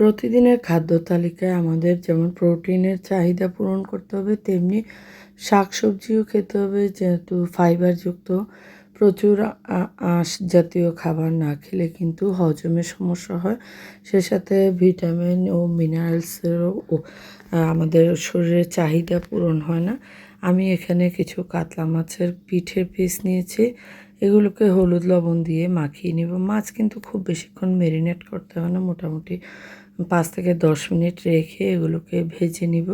প্রতিদিনের খাদ্য তালিকায় আমাদের যেমন প্রোটিনের চাহিদা পূরণ করতে হবে, তেমনি শাকসবজিও খেতে হবে, যেহেতু ফাইবারযুক্ত প্রচুর আঁশ জাতীয় খাবার না খেলে কিন্তু হজমের সমস্যা হয়। সে সাথে ভিটামিন ও মিনারেলসেরও আমাদের শরীরের চাহিদা পূরণ হয় না। আমি এখানে কিছু কাতলা মাছের পিঠের পিস নিয়েছি, এগুলোকে হলুদ লবণ দিয়ে মাখিয়ে নিব। মাছ কিন্তু খুব বেশিক্ষণ মেরিনেট করতে হয় না, মোটামুটি পাঁচ থেকে দশ মিনিট রেখে এগুলোকে ভেজে নিব।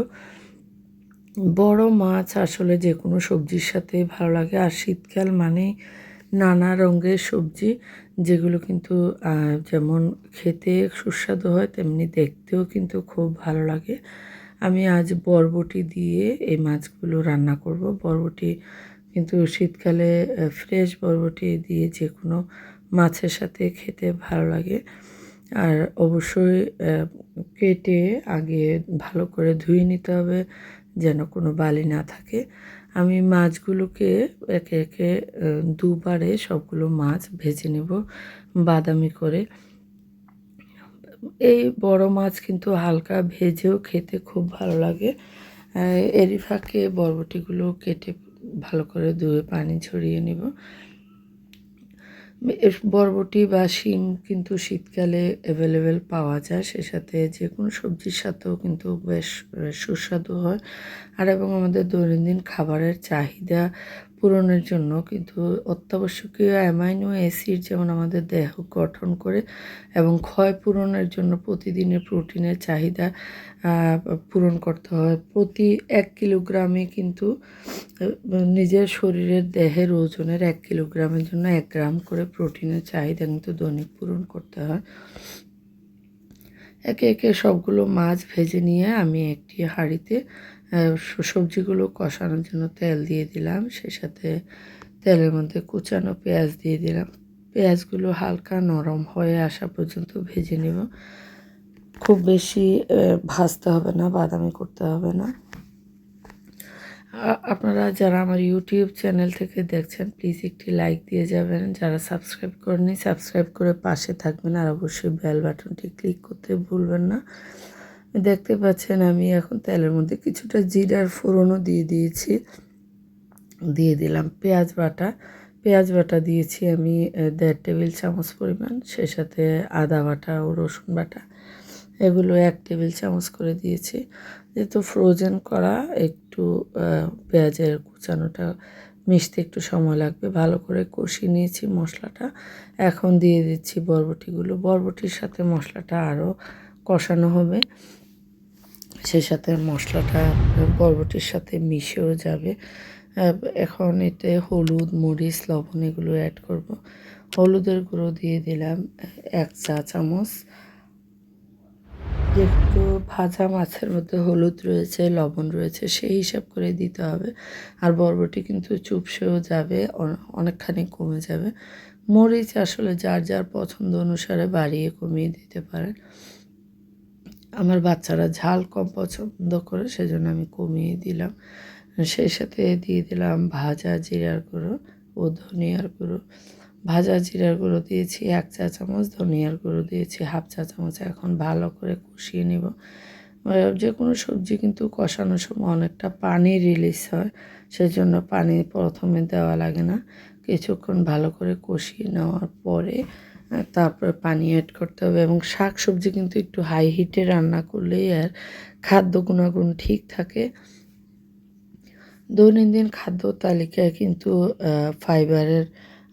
বড় মাছ আসলে যে কোনো সবজির সাথে ভালো লাগে। আর শীতকাল মানেই নানা রঙের সবজি, যেগুলো কিন্তু যেমন খেতে সুস্বাদু হয়, তেমনি দেখতেও কিন্তু খুব ভালো লাগে। আমি আজ বরবটি দিয়ে এই মাছগুলো রান্না করব। বরবটি কিন্তু শীতকালে ফ্রেশ বরবটি দিয়ে যে কোনো মাছের সাথে খেতে ভালো লাগে। আর অবশ্যই কেটে আগে ভালো করে ধুয়ে নিতে হবে যেন কোনো বালি না থাকে। আমি মাছগুলোকে একে একে দুবারে সবগুলো মাছ ভেজে নেব বাদামি করে। এই বড় মাছ কিন্তু হালকা ভেজেও খেতে খুব ভালো লাগে। এরই ফাঁকে বরবটিগুলো কেটে ভালো করে ধুয়ে পানি ঝরিয়ে নিব। এর বরবটি বা শিম কিন্তু শীতকালে অ্যাভেলেবেল পাওয়া যায়। সে সাথে যে কোনো সবজির সাথেও কিন্তু বেশ সুস্বাদু হয়। আর এবং আমাদের দৈনন্দিন খাবারের চাহিদা পূরণের জন্য, কিন্তু অত্যাবশ্যকীয় অ্যামাইনো অ্যাসিড যেমন আমাদের দেহ গঠন করে এবং ক্ষয় পূরণের জন্য প্রতিদিনের প্রোটিনের চাহিদা পূরণ করতে হয়। প্রতি এক কিলোগ্রামে কিন্তু নিজের শরীরের দেহের ওজনের এক কিলোগ্রামের জন্য এক গ্রাম করে প্রোটিনের চাহিদা কিন্তু দৈনিক পূরণ করতে হয়। একে একে সবগুলো মাছ ভেজে নিয়ে আমি একটি হাঁড়িতে সবজিগুলো কষানোর জন্য তেল দিয়ে দিলাম। সে সাথে তেলের মধ্যে কুচানো পেঁয়াজ দিয়ে দিলাম। পেঁয়াজগুলো হালকা নরম হয়ে আসা পর্যন্ত ভেজে নেব। খুব বেশি ভাজতে হবে না, বাদামি করতে হবে না। আপনারা যারা আমার ইউটিউব চ্যানেল থেকে দেখছেন, প্লিজ একটি লাইক দিয়ে যাবেন। যারা সাবস্ক্রাইব করেনি সাবস্ক্রাইব করে পাশে থাকবেন। আর অবশ্যই বেল বাটনটি ক্লিক করতে ভুলবেন না। দেখতে পাচ্ছেন আমি এখন তেলের মধ্যে কিছুটা জিরার ফোড়নও দিয়ে দিয়েছি। দিয়ে দিলাম পেঁয়াজ বাটা। পেঁয়াজ বাটা দিয়েছি আমি দেড় টেবিল চামচ পরিমাণ। সে সাথে আদা বাটা ও রসুন বাটা, এগুলো এক টেবিল চামচ করে দিয়েছি। যেহেতু ফ্রোজেন করা, একটু পেঁয়াজের কুচানোটা মিশতে একটু সময় লাগবে। ভালো করে কষিয়ে নিয়েছি মশলাটা। এখন দিয়ে দিচ্ছি বরবটিগুলো। বরবটির সাথে মশলাটা আরও কষানো হবে। সে সাথে মশলাটা বরবটির সাথে মিশেও যাবে। এখন এতে হলুদ, মরিচ, লবণ এগুলো অ্যাড করব। হলুদের গুঁড়ো দিয়ে দিলাম এক চা চামচ। যেহেতু ভাজা মাছের মধ্যে হলুদ রয়েছে, লবণ রয়েছে, সেই হিসাব করে দিতে হবে। আর বরবটি কিন্তু চুপসেও যাবে অনেকখানি কমে যাবে। মরিচ আসলে যার যার পছন্দ অনুসারে বাড়িয়ে কমিয়ে দিতে পারেন। আমার বাচ্চারা ঝাল কম পছন্দ করে, সেজন্য আমি কমিয়ে দিলাম। সেই সাথে দিয়ে দিলাম ভাজা জিরার গুঁড়ো ও ধনিয়ার গুঁড়ো। ভাজা জিরার গুঁড়ো দিয়েছি এক চা চামচ, ধনিয়ার গুঁড়ো দিয়েছি হাফ চা চামচ। এখন ভালো করে কষিয়ে নেব। যে কোনো সবজি কিন্তু কষানোর সময় অনেকটা পানি রিলিজ হয়, সেজন্য পানি প্রথমে দেওয়া লাগে না। কিছুক্ষণ ভালো করে কষিয়ে নেওয়ার পরে তারপরে পানি অ্যাড করতে হবে এবং শাক সবজি কিন্তু একটু হাই হিটে রান্না করলেই আর খাদ্য গুণাগুণ ঠিক থাকে। দৈনন্দিন খাদ্য তালিকায় কিন্তু ফাইবারের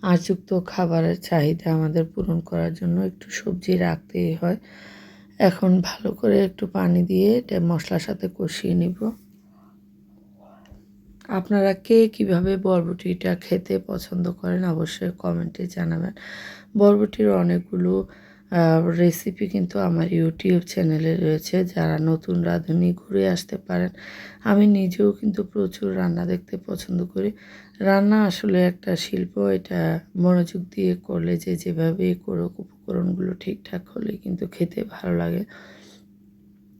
আঁচযুক্ত খাবারের চাহিদা আমাদের পূরণ করার জন্য একটু সবজি রাখতেই হয়। এখন ভালো করে একটু পানি দিয়ে এটা মশলার সাথে কষিয়ে নিব। আপনারা কে কীভাবে বরবটিটা খেতে পছন্দ করেন অবশ্যই কমেন্টে জানাবেন। বরবটির অনেকগুলো রেসিপি কিন্তু আমার ইউটিউব চ্যানেলে রয়েছে। যারা নতুন রাঁধুনি ঘুরে আসতে পারেন, আমি নিজেও কিন্তু প্রচুর রান্না দেখতে পছন্দ করি। রান্না আসলে একটা শিল্প, এটা মনোযোগ দিয়ে করলে যে যেভাবে করুক, উপকরণগুলো ঠিকঠাক হলে কিন্তু খেতে ভালো লাগে।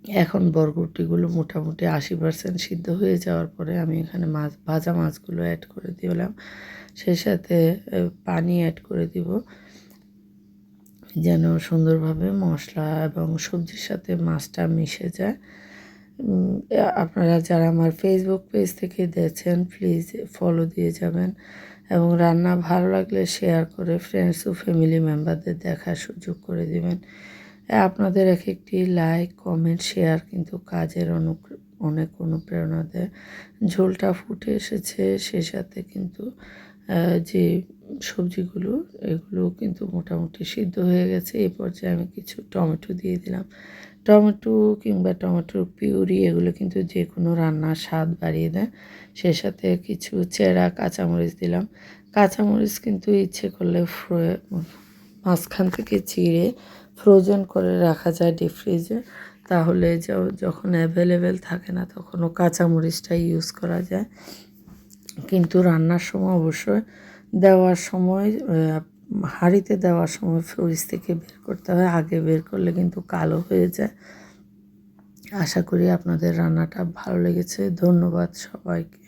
এখন বরবটিগুলো মোটামুটি আশি পার্সেন্ট সিদ্ধ হয়ে যাওয়ার পরে আমি এখানে মাছ, ভাজা মাছগুলো অ্যাড করে দিলাম। সেই সাথে পানি অ্যাড করে দিব। যেন সুন্দরভাবে মশলা এবং সবজির সাথে মাছটা মিশে যায়। আপনারা যারা আমার ফেসবুক পেজ থেকে দেখছেন প্লিজ ফলো দিয়ে যাবেন এবং রান্না ভালো লাগলে শেয়ার করে ফ্রেন্ডস ও ফ্যামিলি মেম্বারদের দেখার সুযোগ করে দিবেন। আপনাদের এক একটি লাইক কমেন্ট শেয়ার কিন্তু কাজের অনু, অনেক অনুপ্রেরণা দেয় ঝোলটা ফুটে এসেছে। সে সাথে কিন্তু যে সবজিগুলো, এগুলো কিন্তু মোটামুটি সিদ্ধ হয়ে গেছে। এই পর্যায়ে আমি কিছু টমেটো দিয়ে দিলাম। টমেটো কিংবা টমেটোর পিউরি, এগুলো কিন্তু যে কোনো রান্নার স্বাদ বাড়িয়ে দেয়। সে সাথে কিছু চেরা, কাঁচামরিচ দিলাম। কাঁচামরিচ কিন্তু ইচ্ছে করলে মাঝখান থেকে চিড়ে ফ্রোজেন করে রাখা যায় ডিপ ফ্রিজে তাহলে যখন অ্যাভেলেবেল থাকে না তখনও কাঁচামরিচটা ইউজ করা যায়। কিন্তু রান্নার সময় অবশ্যই দেওয়ার সময় হাঁড়িতে দেওয়ার সময় ফ্রিজ থেকে বের করতে হয়। আগে বের করলে কিন্তু কালো হয়ে যায়। আশা করি আপনাদের রান্নাটা ভালো লেগেছে। ধন্যবাদ সবাইকে।